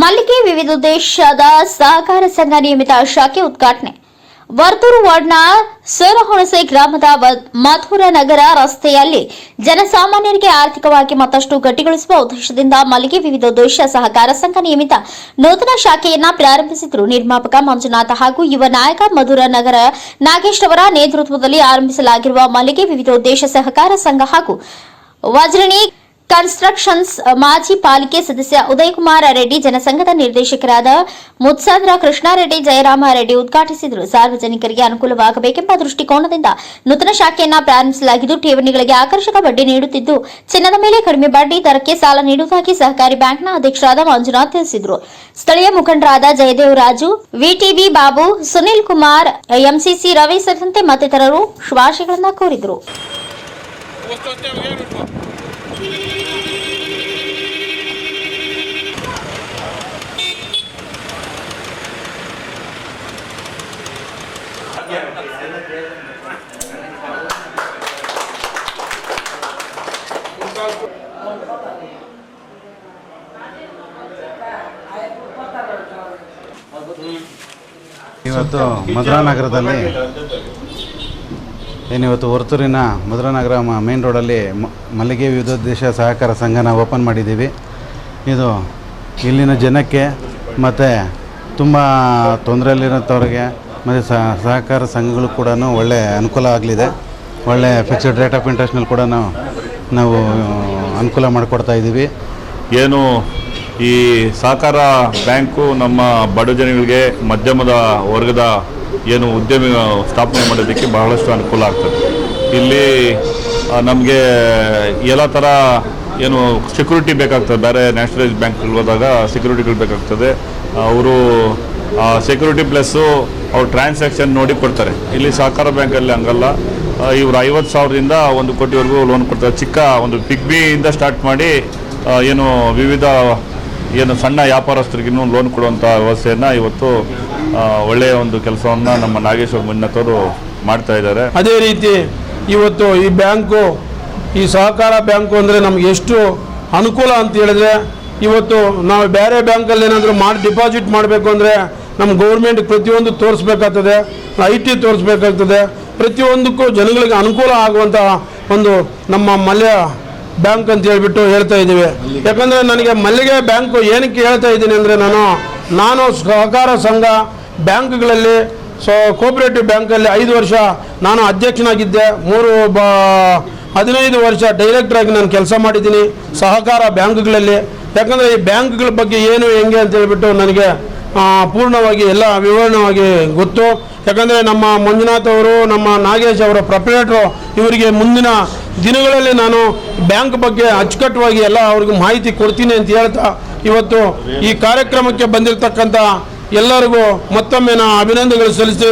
ಮಲ್ಲಿಗೆ ವಿವಿಧೋದ್ದೇಶದ ಸಹಕಾರ ಸಂಘ ನಿಯಮಿತ ಶಾಖೆ ಉದ್ಘಾಟನೆ. ವರ್ತೂರು ವಾರ್ಡ್ನ ಸೋರಹುಣಸೆ ಗ್ರಾಮದ ಮಧುರ ನಗರ ರಸ್ತೆಯಲ್ಲಿ ಜನಸಾಮಾನ್ಯರಿಗೆ ಆರ್ಥಿಕವಾಗಿ ಮತ್ತಷ್ಟು ಗಟ್ಟಿಗೊಳಿಸುವ ಉದ್ದೇಶದಿಂದ ಮಲ್ಲಿಗೆ ವಿವಿಧ ಉದ್ದೇಶ ಸಹಕಾರ ಸಂಘ ನಿಯಮಿತ ನೂತನ ಶಾಖೆಯನ್ನ ಪ್ರಾರಂಭಿಸಿದ್ರು ನಿರ್ಮಾಪಕ ಮಂಜುನಾಥ ಹಾಗೂ ಯುವ ನಾಯಕ ಮಧುರ ನಗರ ನಾಗೇಶ್ ಅವರ ನೇತೃತ್ವದಲ್ಲಿ ಆರಂಭಿಸಲಾಗಿರುವ ಮಲ್ಲಿಗೆ ವಿವಿಧ ಉದ್ದೇಶ ಸಹಕಾರ ಸಂಘ ಹಾಗೂ ವಜ್ರಣಿ ಕನ್ಸ್ಟ್ರಕ್ಷನ್ಸ್ ಮಾಜಿ ಪಾಲಿಕೆ ಸದಸ್ಯ ಉದಯಕುಮಾರ ರೆಡ್ಡಿ, ಜನಸಂಘದ ನಿರ್ದೇಶಕರಾದ ಮುತ್ಸಾಂದ್ರ ಕೃಷ್ಣಾರೆಡ್ಡಿ, ಜಯರಾಮ ರೆಡ್ಡಿ ಉದ್ಘಾಟಿಸಿದರು. ಸಾರ್ವಜನಿಕರಿಗೆ ಅನುಕೂಲವಾಗಬೇಕೆಂಬ ದೃಷ್ಟಿಕೋನದಿಂದ ನೂತನ ಶಾಖೆಯನ್ನು ಪ್ರಾರಂಭಿಸಲಾಗಿದ್ದು, ಠೇವಣಿಗಳಿಗೆ ಆಕರ್ಷಕ ಬಡ್ಡಿ ನೀಡುತ್ತಿದ್ದು, ಚಿನ್ನದ ಮೇಲೆ ಕಡಿಮೆ ಬಡ್ಡಿ ದರಕ್ಕೆ ಸಾಲ ನೀಡುವುದಾಗಿ ಸಹಕಾರಿ ಬ್ಯಾಂಕ್ನ ಅಧ್ಯಕ್ಷರಾದ ಮಂಜುನಾಥ್ ತಿಳಿಸಿದರು. ಸ್ಥಳೀಯ ಮುಖಂಡರಾದ ಜಯದೇವ್ ರಾಜು ವಿಟಿವಿ ಬಾಬು, ಸುನಿಲ್ ಕುಮಾರ್, ಎಂಸಿಸಿ ರವಿ ಸೇರಿದಂತೆ ಮತ್ತಿತರರು ಶುಭಾಶಯಗಳನ್ನು ಕೋರಿದರು. ಇವತ್ತು ಮಧುರಾನಗರದಲ್ಲಿ ಏನಿವತ್ತು ಹೊರತೂರಿನ ಮಧುರಾನಗರ ಮೇನ್ ರೋಡಲ್ಲಿ ಮಲ್ಲಿಗೆ ವಿವಿಧೋದ್ದೇಶ ಸಹಕಾರ ಸಂಘನ ಓಪನ್ ಮಾಡಿದ್ದೀವಿ. ಇದು ಇಲ್ಲಿನ ಜನಕ್ಕೆ ಮತ್ತು ತುಂಬ ತೊಂದರೆಯಲ್ಲಿರೋಂಥವ್ರಿಗೆ ಮತ್ತು ಸಹಕಾರ ಸಂಘಗಳು ಕೂಡ ಒಳ್ಳೆಯ ಅನುಕೂಲ ಆಗಲಿದೆ. ಒಳ್ಳೆಯ ಫಿಕ್ಸ್ಡ್ ರೇಟ್ ಆಫ್ ಇಂಟ್ರೆಸ್ಟ್ನಲ್ಲಿ ಕೂಡ ನಾವು ನಾವು ಅನುಕೂಲ ಮಾಡಿಕೊಡ್ತಾ ಇದ್ದೀವಿ. ಏನು ಈ ಸಹಕಾರ ಬ್ಯಾಂಕು ನಮ್ಮ ಬಡ ಜನಗಳಿಗೆ ಮಧ್ಯಮದ ವರ್ಗದ ಏನು ಉದ್ಯಮ ಸ್ಥಾಪನೆ ಮಾಡೋದಕ್ಕೆ ಬಹಳಷ್ಟು ಅನುಕೂಲ ಆಗ್ತದೆ. ಇಲ್ಲಿ ನಮಗೆ ಎಲ್ಲ ಥರ ಏನು ಸೆಕ್ಯೂರಿಟಿ ಬೇಕಾಗ್ತದೆ. ಬೇರೆ ನ್ಯಾಷನಲೈಸ್ ಬ್ಯಾಂಕ್ಗಳಿಗೆ ಹೋದಾಗ ಸೆಕ್ಯೂರಿಟಿಗಳು ಬೇಕಾಗ್ತದೆ. ಅವರು ಸೆಕ್ಯೂರಿಟಿ ಪ್ಲಸ್ಸು ಅವ್ರು ಟ್ರಾನ್ಸಾಕ್ಷನ್ ನೋಡಿ ಕೊಡ್ತಾರೆ. ಇಲ್ಲಿ ಸಹಕಾರ ಬ್ಯಾಂಕಲ್ಲಿ ಹಂಗಲ್ಲ. ಇವರು ಐವತ್ತು ಸಾವಿರದಿಂದ ಒಂದು ಕೋಟಿವರೆಗೂ ಲೋನ್ ಕೊಡ್ತಾರೆ. ಚಿಕ್ಕ ಒಂದು ಪಿಗ್ಬಿಯಿಂದ ಸ್ಟಾರ್ಟ್ ಮಾಡಿ ಏನು ವಿವಿಧ, ಏನು ಸಣ್ಣ ವ್ಯಾಪಾರಸ್ಥರಿಗೂ ಲೋನ್ ಕೊಡುವಂಥ ವ್ಯವಸ್ಥೆಯನ್ನು ಇವತ್ತು ಒಳ್ಳೆಯ ಒಂದು ಕೆಲಸವನ್ನು ನಮ್ಮ ನಾಗೇಶ್ವರ ಮುನ್ನತ್ತವರು ಮಾಡ್ತಾ ಇದ್ದಾರೆ. ಅದೇ ರೀತಿ ಇವತ್ತು ಈ ಬ್ಯಾಂಕು, ಈ ಸಹಕಾರ ಬ್ಯಾಂಕು ಅಂದರೆ ನಮ್ಗೆ ಎಷ್ಟು ಅನುಕೂಲ ಅಂತ ಹೇಳಿದ್ರೆ, ಇವತ್ತು ನಾವು ಬೇರೆ ಬ್ಯಾಂಕಲ್ಲಿ ಏನಾದರೂ ಮಾಡಿ ಡಿಪಾಸಿಟ್ ಮಾಡಬೇಕು ಅಂದರೆ ನಮ್ಮ ಗೌರ್ಮೆಂಟ್ ಪ್ರತಿಯೊಂದು ತೋರಿಸ್ಬೇಕಾಗ್ತದೆ ಐ ಟಿ ತೋರಿಸ್ಬೇಕಾಗ್ತದೆ, ಪ್ರತಿಯೊಂದಕ್ಕೂ ಜನಗಳಿಗೆ ಅನುಕೂಲ ಆಗುವಂಥ ಒಂದು ನಮ್ಮ ಮಲ್ಯ ಬ್ಯಾಂಕ್ ಅಂತ ಹೇಳ್ಬಿಟ್ಟು ಹೇಳ್ತಾ ಇದ್ದೀವಿ. ಯಾಕಂದರೆ ನನಗೆ ಮಲ್ಲಿಗೆ ಬ್ಯಾಂಕು ಏನಕ್ಕೆ ಹೇಳ್ತಾ ಇದ್ದೀನಿ ಅಂದರೆ ನಾನು ನಾನು ಸಹಕಾರ ಸಂಘ ಬ್ಯಾಂಕ್ಗಳಲ್ಲಿ, ಸೊ ಕೋಪರೇಟಿವ್ ಬ್ಯಾಂಕಲ್ಲಿ ಐದು ವರ್ಷ ನಾನು ಅಧ್ಯಕ್ಷನಾಗಿದ್ದೆ. ಮೂರು ಬ, ಹದಿನೈದು ವರ್ಷ ಡೈರೆಕ್ಟ್ರಾಗಿ ನಾನು ಕೆಲಸ ಮಾಡಿದ್ದೀನಿ ಸಹಕಾರ ಬ್ಯಾಂಕ್ಗಳಲ್ಲಿ. ಯಾಕಂದರೆ ಈ ಬ್ಯಾಂಕ್ಗಳ ಬಗ್ಗೆ ಏನು, ಹೆಂಗೆ ಅಂತ ಹೇಳ್ಬಿಟ್ಟು ನನಗೆ ಪೂರ್ಣವಾಗಿ ಎಲ್ಲ ವಿವರಣವಾಗಿ ಗೊತ್ತು. ಯಾಕಂದರೆ ನಮ್ಮ ಮಂಜುನಾಥ್ ಅವರು, ನಮ್ಮ ನಾಗೇಶ್ ಅವರ ಪ್ರೊಪ್ರೇಟ್ರು ಇವರಿಗೆ ಮುಂದಿನ ದಿನಗಳಲ್ಲಿ ನಾನು ಬ್ಯಾಂಕ್ ಬಗ್ಗೆ ಅಚ್ಚುಕಟ್ಟುವಾಗಿ ಎಲ್ಲ ಅವ್ರಿಗೆ ಮಾಹಿತಿ ಕೊಡ್ತೀನಿ ಅಂತ ಹೇಳ್ತಾ ಇವತ್ತು ಈ ಕಾರ್ಯಕ್ರಮಕ್ಕೆ ಬಂದಿರತಕ್ಕಂಥ ಎಲ್ಲರಿಗೂ ಮತ್ತೊಮ್ಮೆ ನಾನು ಅಭಿನಂದನೆಗಳು ಸಲ್ಲಿಸಿ